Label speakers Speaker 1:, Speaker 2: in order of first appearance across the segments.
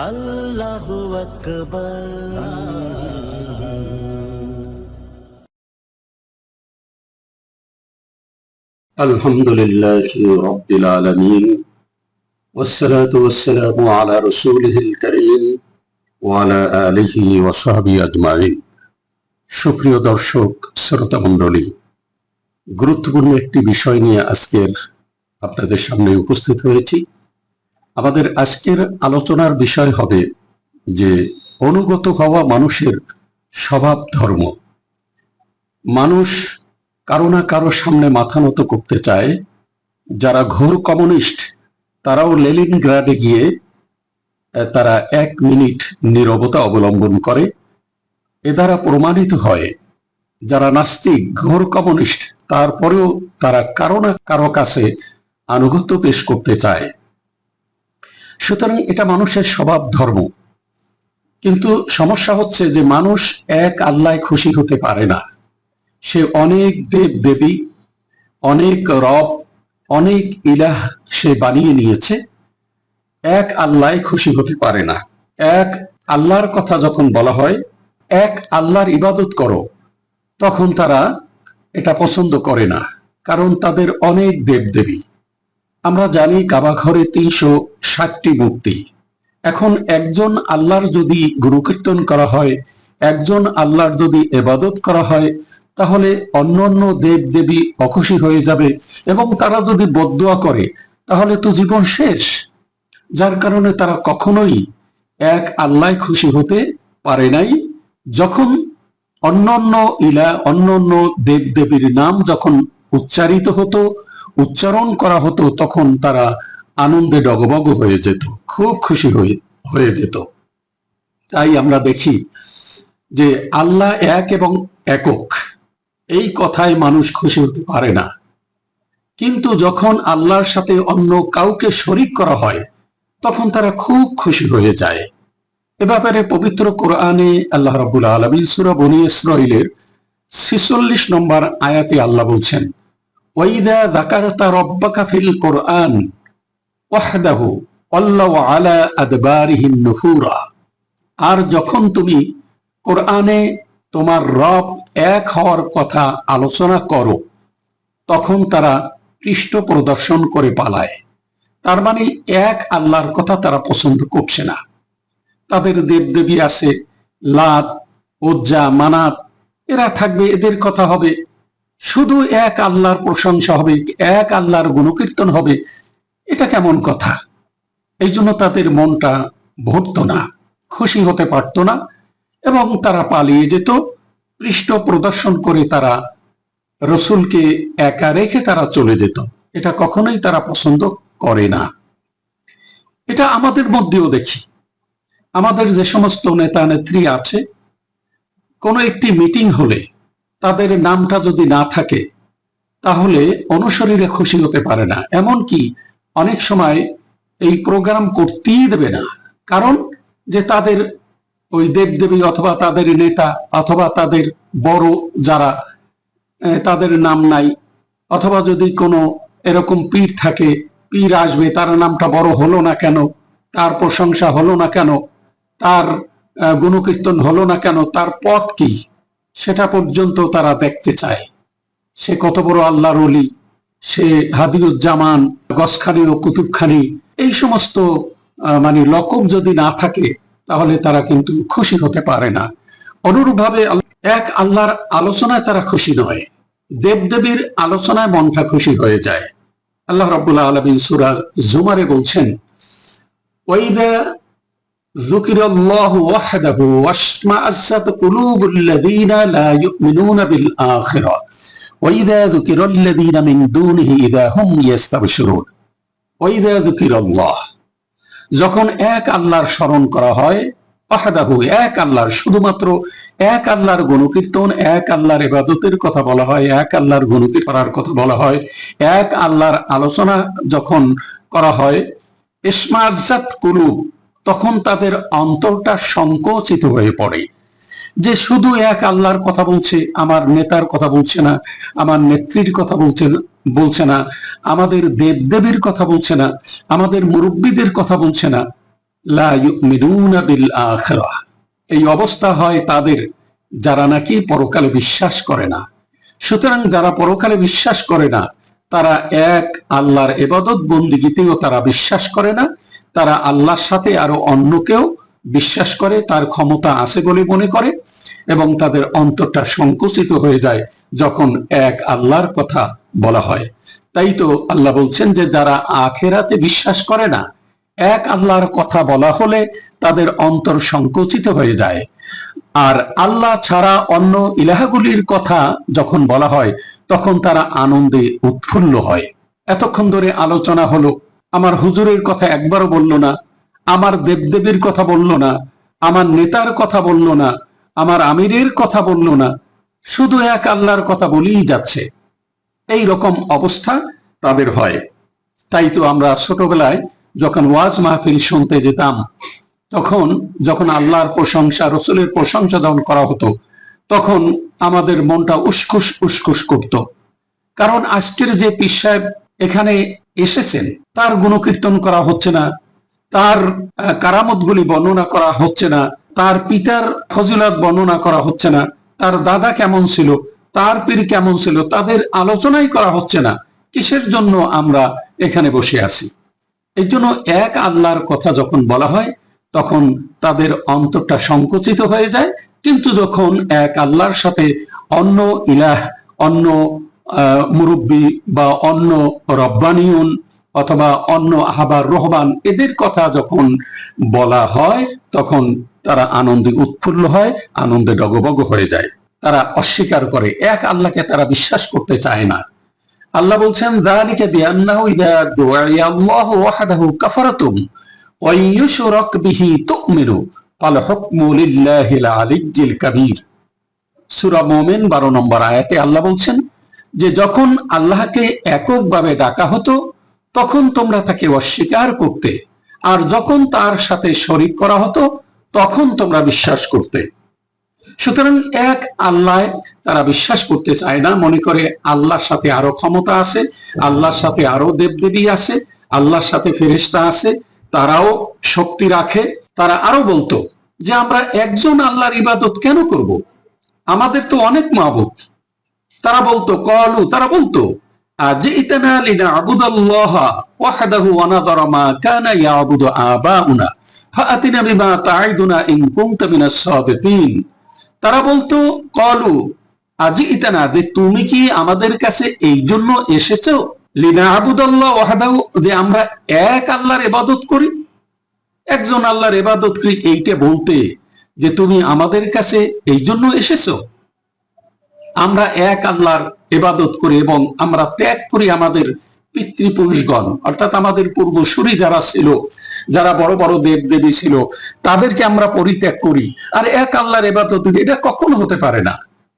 Speaker 1: আল্লাহু আকবার
Speaker 2: الحمد لله رب العالمين والصلاة والسلام على رسوله الكريم وعلى آله وصحبه أجمعين সুপ্রিয় দর্শক শ্রোতা মণ্ডলী গুরুত্বপূর্ণ একটি বিষয় নিয়ে আজকের আপনাদের সামনে উপস্থিত হয়েছি আমাদের আজকের আলোচনার বিষয় হবে যে অনুগত হওয়া মানুষের স্বভাব ধর্ম। মানুষ কারও না কারও সামনে মাথা নত করতে চায়। যারা ঘোর কমিউনিস্ট, তারাও লেলিন গ্রাডে গিয়ে তারা এক মিনিট নীরবতা অবলম্বন করে। এ দ্বারা প্রমাণিত হয়, যারা নাস্তিক, ঘোর কমিউনিস্ট, তারপরেও তারা কারও না কারও কাছে আনুগত্য পেশ করতে চায়। সুতরাং এটা মানুষের স্বভাব ধর্ম। কিন্তু সমস্যা হচ্ছে যে মানুষ এক আল্লায় খুশি হতে পারে না। সে অনেক দেব দেবী, অনেক রব, অনেক ইলাহ সে বানিয়ে নিয়েছে। এক আল্লাহ খুশি হতে পারে না। এক আল্লাহর কথা যখন বলা হয়, এক আল্লাহর ইবাদত করো, তখন তারা এটা পছন্দ করে না। কারণ তাদের অনেক দেবদেবী আমরা জানি কাবা ঘরে তিনশো ষাটটি মূর্তি। এখন একজন আল্লাহর যদি গুরুকীর্তন করা হয়, একজন আল্লাহর যদি এবাদত করা হয়, তাহলে অন্য অন্য দেব দেবী অখুশি হয়ে যাবে এবং তারা যদি বদুয়া করে, তাহলে তো জীবন শেষ। যার কারণে তারা কখনোই এক আল্লাহ খুশি হতে পারে নাই। যখন অন্যান্য ইলা অন্যান্য দেব দেবীর নাম যখন উচ্চারিত হতো উচ্চারণ করা হতো, তখন তারা আনন্দে ডগবগ হয়ে যেত, খুব খুশি হয়ে যেত। তাই আমরা দেখি যে আল্লাহ এক এবং একক, এই কথায় মানুষ খুশি হতে পারে না। কিন্তু যখন আল্লাহর সাথে অন্য কাউকে শরিক করা হয়, তখন তারা খুব খুশি হয়ে যায়। এ ব্যাপারে পবিত্র কোরআনে আল্লাহ রাব্বুল আলামিন সূরা বনি ইসরাঈলের 46 নম্বর আয়াতে আল্লাহ বলছেন ওয়াইদা যাকারতা রাব্বাকা ফিল কোরআন ওয়াহদাহু আল্লাহু আলা আদবারিহিম নুফুরা আর যখন তুমি কোরআনে তোমার রব এক হওয়ার কথা আলোচনা করো, তখন তারা পৃষ্ঠ প্রদর্শন করে পালায়। তার মানে এক আল্লাহর কথা তারা পছন্দ করছে না। তাদের দেবদেবী আছে লাত, ওজ্জা, মানাত, এরা থাকবে, এদের কথা হবে শুধু এক আল্লাহর প্রশংসা হবে, এক আল্লাহর গুণকীর্তন হবে, এটা কেমন কথা? এই জন্য তাদের মনটা ভরত না, খুশি হতে পারত না, এবং তারা পালিয়ে যেত, পৃষ্ঠ প্রদর্শন করে তারা রসুলকে একা রেখে তারা চলে যেত। এটা কখনোই তারা পছন্দ করে না। এটা আমাদের মধ্যেও দেখি। আমাদের যে সমস্ত নেতা নেত্রী আছে, কোনো একটি মিটিং হলে তাদের নামটা যদি না থাকে, তাহলে অনুসারীরা খুশি হতে পারে না। এমনকি অনেক সময় এই প্রোগ্রাম করতেই দেবে না। কারণ যে তাদের ওই দেবদেবী অথবা তাদের নেতা অথবা তাদের বড় যারা তাদের নাম নাই, অথবা যদি কোনো এরকম পীর থাকে, পীর আসবে, তার নামটা বড় হলো না কেন, তার প্রশংসা হলো না কেন, তার গুণকীর্তন হলো না কেন, তার পথ কি? সেটা পর্যন্ত তারা দেখতে চায়। সে কত বড় আল্লাহর অলি সে হাদিউজ্জামান, গসখানি ও কুতুবখানি, এই সমস্ত মানে লকব যদি না থাকে, তাহলে তারা কিন্তু খুশি হতে পারে না। অনুরূপভাবে এক আল্লাহর আলোচনায় তারা খুশি নয়, দেবদেবীর আলোচনায় মনটা খুশি হয়ে যায়। আল্লাহ রাব্বুল আলামিন সূরা জুমারে বলছেন ذكر الله وحده واشمأزت قلوب الذين لا يؤمنون بالآخرة وإذا ذكر الذين من دونه إذا هم يستبشرون وإذا ذكر الله যখন এক আল্লাহর স্মরণ করা হয় আহাদাহু এক আল্লাহর শুধুমাত্র এক আল্লাহর গুণকীর্তন এক আল্লাহর ইবাদতের কথা বলা হয় এক আল্লাহর গুণকীর্তন করার কথা বলা হয় এক আল্লাহর আলোচনা যখন করা হয় ইসমাজাত কুলুব তখন তাদের অন্তরটা সংকোচিত হয়ে পড়ে। যে শুধু এক আল্লাহর কথা বলছে, আমার নেতার কথা বলছে না, আমার নেত্রীর কথা বলছে বলছে না, আমাদের দেবদেবীর কথা বলছে না, আমাদের মুরব্বীদের কথা বলছে না এই অবস্থা হয় তাদের, যারা নাকি পরকালে বিশ্বাস করে না। সুতরাং যারা পরকালে বিশ্বাস করে না, তারা এক আল্লাহর এবাদত বন্দিগিতেও তারা বিশ্বাস করে না তারা আল্লাহর সাথে আরও অন্যকেও বিশ্বাস করে, তার ক্ষমতা আছে বলে মনে করে এবং তাদের অন্তরটা সংকুচিত হয়ে যায় যখন এক আল্লাহর কথা বলা হয়। তাই তো আল্লাহ বলছেন যে, যারা আখেরাতে বিশ্বাস করে না, এক আল্লাহর কথা বলা হলে তাদের অন্তর সংকুচিত হয়ে যায়। আর আল্লাহ ছাড়া অন্য ইলাহাগুলির কথা যখন বলা হয়, তখন তারা আনন্দে উৎফুল্ল হয়। এতক্ষণ ধরে আলোচনা হলো আমার হুজুরের কথা একবারও বলল না, আমার দেবদেবীর কথা বলল না, আমার নেতার কথা বলল না, আমার আমিরের কথা বলল না, শুধু এক আল্লাহর কথা বলেই যাচ্ছে। এই রকম অবস্থা তাদের হয়। তাই তো আমরা ছোটবেলায় যখন ওয়াজ মাহফিল শুনতে যেতাম, তখন যখন আল্লাহর প্রশংসা, রসুলের প্রশংসা যখন করা হতো, তখন আমাদের মনটা উস্কুস উস্কুস করত। কারণ আজকের যে পীর সাহেব এখানে এসেছেন তার গুণকীর্তন করা হচ্ছে না, তার কারামত গুলি বর্ণনা করা হচ্ছে না, তার পিতার ফজিলত বর্ণনা করা হচ্ছে না, তার দাদা কেমন ছিল, তার পীর কেমন ছিল, তাদের আলোচনাই করা হচ্ছে না। কিসের জন্য আমরা এখানে বসে আছি? এই জন্য এক আল্লাহর কথা যখন বলা হয়, তখন তাদের অন্তরটা সংকুচিত হয়ে যায়, কিন্তু যখন এক আল্লাহর সাথে অন্য ইলাহ, অন্য মুরব্বী বা অন্য রব্বানিউন অথবা অন্য আহাবার রহবান, এদের কথা যখন বলা হয়, তখন তারা আনন্দে উৎফুল্ল হয়, আনন্দে ডগবগ হয়ে যায়। তারা অস্বীকার করে, এক আল্লাহকে তারা বিশ্বাস করতে চায় না। আল্লাহ বলছেন, যালিকা বিআন্নাহু দুআইয়া আল্লাহু ওয়াহদাহু কাফারাতুম ওয়া ইউশরাক বিহি তুমিনু, ফাল হুকমু লিল্লাহিল আলিয়্যিল কাবীর। সূরা মুমিন 12 নম্বর আয়াতে আল্লাহ বলছেন, যে যখন আল্লাহকে এককভাবে ডাকা হতো তখন তোমরা তাকে অস্বীকার করতে। আর যখন তার সাথে শরিক করা হতো, তখন তোমরা বিশ্বাস করতে। সুতরাং এক আল্লাহ তারা বিশ্বাস করতে চায় না, মনে করে আল্লাহর সাথে আরও ক্ষমতা আছে, আল্লাহর সাথে আরও দেবদেবী আছে, আল্লাহর সাথে ফেরেশতা আছে, তারাও শক্তি রাখে। তারা আরও বলতো যে, আমরা একজন আল্লাহর ইবাদত কেন করব? আমাদের তো অনেক মাহবুদ তারা বলতো, কলু, তারা বলতো আজিতানা লিনাবুদাল্লাহ ওয়াহদাহু ওয়া নাযারা মা কানা ইয়াবুদু আবাউনা। ফাআতিনা বিমা তাঈদুনা ইন কুনতা মিনাস সাদিকিন তারা বলতো, কলু আজি ইতানা যে তুমি কি আমাদের কাছে এই জন্য এসেছ? লিনা আবুদাল্লাহ ওয়াহাদাহু, যে আমরা এক আল্লাহর ইবাদত করি? একজন আল্লাহর ইবাদত করি এইটা বলতে যে তুমি আমাদের কাছে এই জন্য এসেছ? আমরা এক আল্লাহর ইবাদত করি এবং আমরা ত্যাগ করি আমাদের পিতৃপুরুষগণ। অর্থাৎ আমাদের পূর্বসূরি যারা ছিল, যারা বড় বড় দেব দেবী ছিল, তাদেরকে আমরা পরিত্যাগ করি। আর এক আল্লাহর এবাদত এটা কখনো হতে পারে না।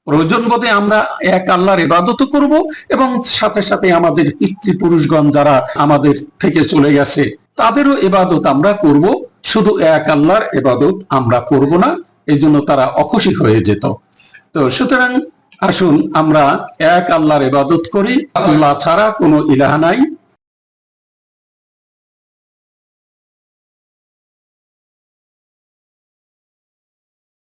Speaker 2: প্রয়োজন বোধে আমরা এক আল্লাহর এবাদত করব এবং সাথে সাথে আমাদের পিতৃপুরুষগণ যারা আমাদের থেকে চলে গেছে, তাদেরও এবাদত আমরা করব। শুধু এক আল্লাহর এবাদত আমরা করব না এই জন্য তারা অখুশি হয়ে যেত। তো সুতরাং আসুন আমরা এক আল্লাহর ইবাদত করি আল্লাহ ছাড়া কোনো ইলাহা নাই।